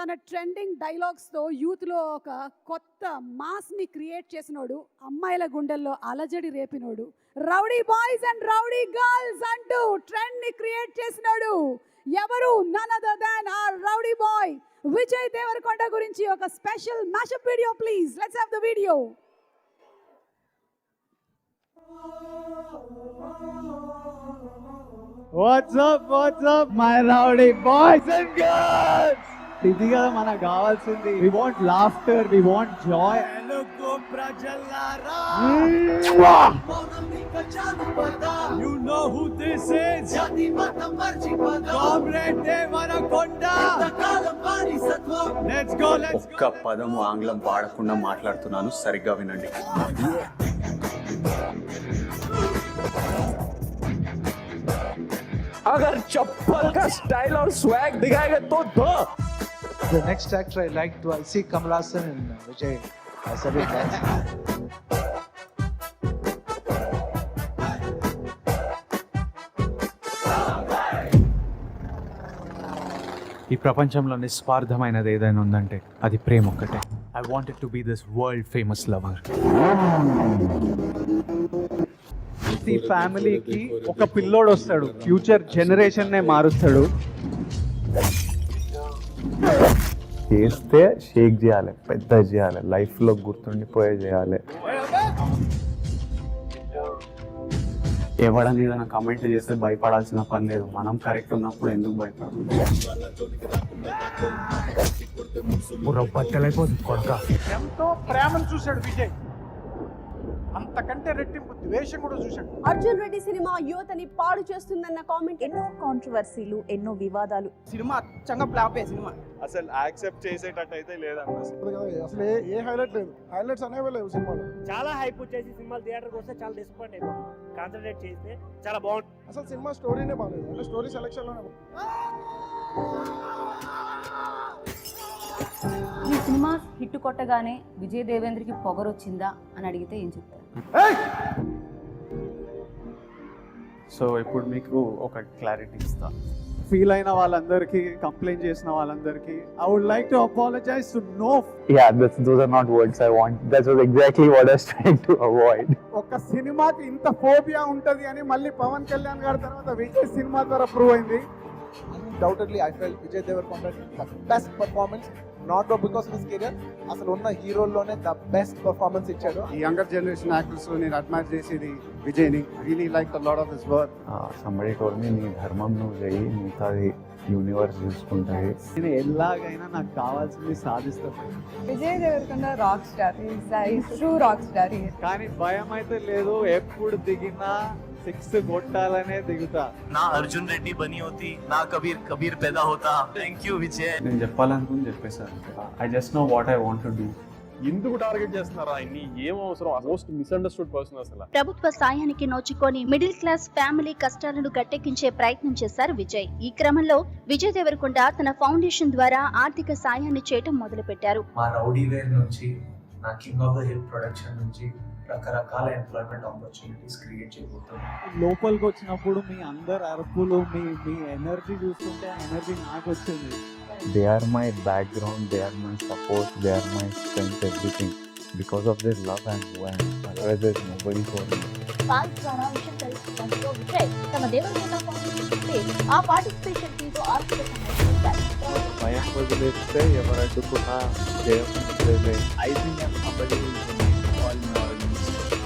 తన ట్రెండింగ్ డైలాగ్స్తో యూత్లో ఒక కొత్త మాస్ని క్రియేట్ చేసినోడు అమ్మాయిల గుండెల్లో అలజడి రేపినోడు rowdy boys and rowdy girls అంటూ ట్రెండ్ని క్రియేట్ చేసినోడు ఎవరు none other than our rowdy boy Vijay Deverakonda గురించి ఒక special mashup video please let's have the video What's up? What's up, my rowdy boys and girls? ఇది కదా మనకు కావాల్సింది we want laughter we want joy Telugu ప్రజలారా you know who this is comrade Deverakonda let's go let's ఒక్క పదము ఆంగ్లం వాడకుండా మాట్లాడుతున్నాను సరిగ్గా వినండి अगर चप्पल का स्टाइल और स्वैग दिखाएगा तो दो The next actor I like to I see Kamal Hassan and uh, Vijay a big match. ఈ ప్రపంచంలో నిస్వార్థమైనది ఏదైనా ఉందంటే అది ప్రేమ ఒక్కటే. I wanted to be this world famous lover ప్రతి ఫ్యామిలీకి ఒక పిల్లోడు వస్తాడు. ఫ్యూచర్ జనరేషన్ నే మారుస్తాడు. చేస్తే షేక్ చేయాలి పెద్ద చేయాలి లైఫ్లో గుర్తుండిపోయే చేయాలి. ఎవడని ఏదైనా కామెంట్ చేస్తే భయపడాల్సిన పని లేదు. మనం కరెక్ట్ ఉన్నప్పుడు ఎందుకు భయపడాలి ఎంతో ప్రేమను చూశాడు విజయ్. అంతకంటే రెట్టింపు ద్వేషం కూడా చూశాడు. అర్జున్ రెడ్డి సినిమా యువతని పాడు చేస్తుందన్న కామెంట్. ఎన్నో కాంట్రవర్సీలు ఎన్నో వివాదాలు. సినిమా అచ్చంగా ఫ్లాప్ సినిమా. అసలు యాక్సెప్ట్ చేసేటట్టు అయితే లేదన్న అసలు ఏ హైలైట్ లేదు. హైలైట్స్ అనేవి లేవు సినిమాలో. చాలా హైప్ వచ్చేసి సినిమాలు థియేటర్కి వస్తే చాలా డిసప్పాయింట్ అయిపోతాం. కాన్సన్ట్రేట్ చేస్తే చాలా బాగుంటుంది. అసలు సినిమా స్టోరీనే బాగాలేదు. అంటే స్టోరీ సెలెక్షన్లోనే ఈ సినిమా హిట్ కొట్టగానే విజయ్ దేవేంద్రకి పొగరొచ్చిందా అని అడిగితే ఏం చెప్తారు? సో ఇప్పుడు మీకు ఒక క్లారిటీ ఇస్తా. ఫీల్ అయిన వాళ్ళందరికీ కంప్లైంట్ చేసిన వాళ్ళందరికీ I would like to apologize to no ya that's those are not words I want that's was exactly what I was trying to avoid ఒక సినిమాకి ఇంత ఫోబియా ఉంటది అని మళ్ళీ పవన్ కళ్యాణ్ గారి తర్వాత విజయ్ సినిమా ద్వారా ప్రూవ్ అయింది. Undoubtedly I fell Vijay Deverakonda best performance not because of his career అసలు ఉన్న హీరోల్లోనే ద బెస్ట్ పర్ఫార్మెన్స్ ఇచ్చాడు. ఈ యంగర్ జనరేషన్ యాక్టర్స్ నేను అడ్మైర్ చేసేది విజయ్ని. Really like the lot of his work somebody told me నీ ధర్మం నువ్వు చెయ్యి మిగతాది యూనివర్స్ చూసుకుంటాయి. నేను ఎలాగైనా నాకు కావాల్సింది సాధిస్తాను Vijay Deverakonda rock star true rock star కానీ భయం అయితే లేదు ఎప్పుడు దిగినా సిక్స్ కొట్టాలనే దిగుతా. నా అర్జున్ రెడ్డి బని అవుతి నా కబీర్ కబీర్ పెద్ద హోతా థ్యాంక్ యూ విజయ్. నేను చెప్పాలనుకుని చెప్పేసాను I just know what I want to do ఎందుకు టార్గెట్ చేస్తున్నారా ఏం అవసరం? మోస్ట్ మిస్అండర్స్టూడ్ పర్సన్ అసలు. ప్రభుత్వ సాయానికి నోచుకొని మిడిల్ క్లాస్ ఫ్యామిలీ కష్టాలను గట్టెక్కించే ప్రయత్నం చేశారు విజయ్. ఈ క్రమంలో విజయ్ దేవరకొండ తన ఫౌండేషన్ ద్వారా ఆర్థిక సాయాన్ని చేయటం మొదలుపెట్టారు. మా రౌడీ వేర్ నుంచి నా king of the hill production నుంచి రకరకాల ఎంప్లాయ్మెంట్ ఆపర్చునిటీస్ క్రియేట్ చేయబోతున్నాను లోపలికి వచ్చినప్పుడు మీ అందరు అరుపులు మీ మీ ఎనర్జీ చూస్తుంటే ఎనర్జీ నాకు వచ్చింది. They are my background they are my support they are my strength everything because of this love and who and otherwise there nobody for me Paul ద్వారా విషయం తెలుసుకోవడంతో విజయ్ తమ దేవరకొండ ఫౌండేషన్ ఆ పార్టిసిపేషన్ ఫీజు ఆర్థిక సహాయం చేశారు భయం వదిలేస్తే ఎవరు అడ్డుకున్నా జయం ఉండేదే. I think I'm somebody who is all knowledge.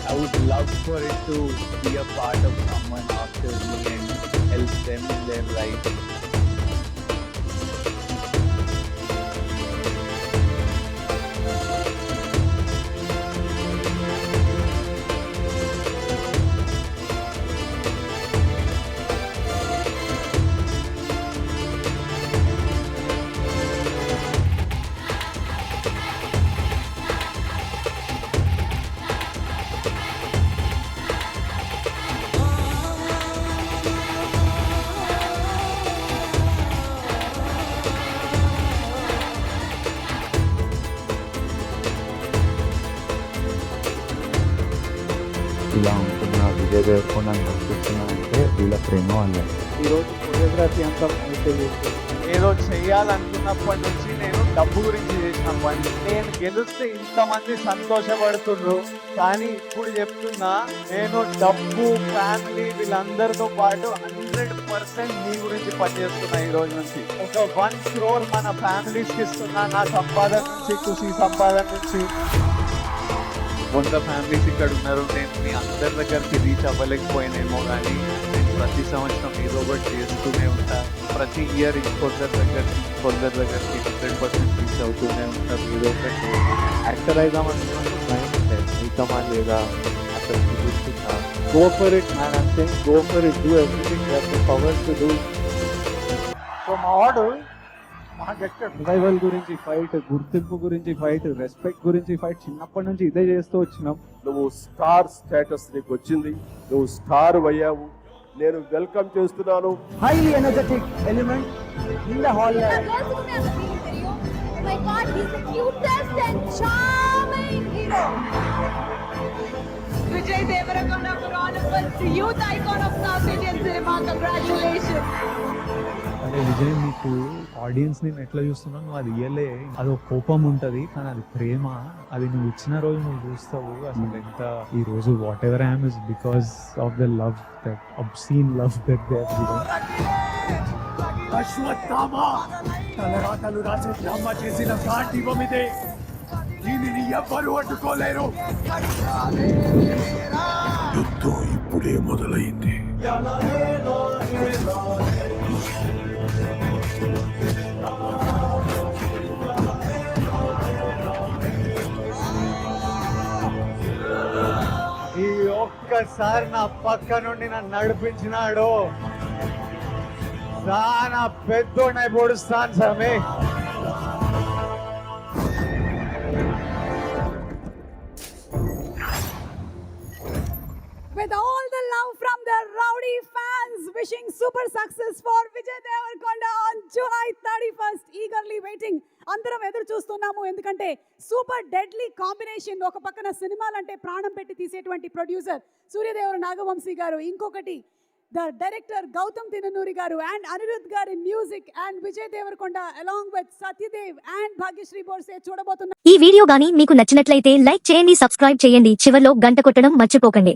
I would love for it to be a part of someone after me and help them in their life. ఇలా ఉంటున్నా నా విజయ్ దేవరకొండ కనిపిస్తున్నానంటే వీళ్ళ ప్రేమ వల్ల ఈరోజు కొరియోగ్రఫీ అంతా ఏదో చేయాలనుకున్నప్పటి నుంచి నేను డబ్బు గురించి చేసిన పని నేను గెలిస్తే ఇంతమంది సంతోషపడుతుండ్రు కానీ ఇప్పుడు చెప్తున్నా నేను డబ్బు ఫ్యామిలీ వీళ్ళందరితో పాటు హండ్రెడ్ పర్సెంట్ మీ గురించి పనిచేస్తున్నా ఈ రోజు నుంచి ఒక వన్ క్రోర్ మన ఫ్యామిలీస్కి ఇస్తున్నా నా సంపాదన నుంచి కృషి సంపాదన నుంచి వంద ఫ్యామిలీస్ ఇక్కడ ఉన్నారు నేను మీ అందరి దగ్గరికి రీచ్ అవ్వలేకపోయినేమో కానీ నేను ప్రతి సంవత్సరం ఏదో ఒకటి చేస్తూనే ఉంటాను ప్రతి ఇయర్ ఇంకొందరి దగ్గరికి ఇంకొందరి దగ్గరికి హండ్రెడ్ పర్సెంట్ రీచ్ అవుతూనే ఉంటాను ఏదో ఒకటి యాక్టర్ అయిదామనుకున్నాను మిగతా లేదా అక్కడ చూస్తున్నా గో ఫర్ ఇట్ మ్యాన్ అంటే go for it do everything power to do so మా వాడు మా గట్టాడు ఉదయవల్ గురించి ఫైట్ గుర్తింపు గురించి ఫైట్ రెస్పెక్ట్ గురించి ఫైట్ చిన్నప్పటి నుంచి ఇదే చేస్తూ వచ్చినాం. నువ్వు స్టార్ స్టేటస్ నీకు వచ్చింది. నువ్వు స్టార్ అయ్యావు. నేను వెల్కమ్ చేస్తున్నాను. Highly energetic element in the hall Vijay Devarakonda youth icon of south Indian cinema congratulations అదే విజయ్ నీకు ఆడియన్స్ నేను ఎట్లా చూస్తున్నావు? నువ్వు అది ఇయ్యలే. అది ఒక కోపం ఉంటది కానీ అది ప్రేమ. అది నువ్వు ఇచ్చిన రోజు నువ్వు చూస్తావు. అసలు ఎంత ఈ రోజు whatever I'm is because of the love that obscene love that they Ashwatthama తలరాతలు రాసే బ్రహ్మ చేసిన గాంధీవం ఇదే దీనిని ఎవ్వరు అడ్డుకోలేరు. యుద్ధం ఇప్పుడే మొదలైంది. ఒక్కసారి నా పక్క నుండి నన్ను నడిపించినాడు. చాలా పెద్దోడినై పొడుస్తాను స్వామి. Super success for Vijay Devarakonda on July thirty first eagerly waiting అందరం ఎదురు చూస్తున్నాము. ఎందుకంటే సూపర్ డెడ్లీ కాంబినేషన్ ఒక పక్కన సినిమాలంటే ప్రాణం పెట్టి తీసేటువంటి ప్రొడ్యూసర్ సూర్యదేవర నాగవంశీ గారు. ఇంకొకటి ద డైరెక్టర్ గౌతమ్ తిననూరి గారు అండ్ అనిరుద్ గారి music and Vijay Devarakonda along with Satyadev and Bhagyashri Borse చూడబోతున్నారు ఈ వీడియో గానీ మీకు నచ్చినట్లయితే లైక్ చేయండి సబ్స్క్రైబ్ చేయండి. చివరిలో గంట కొట్టడం మర్చిపోకండి.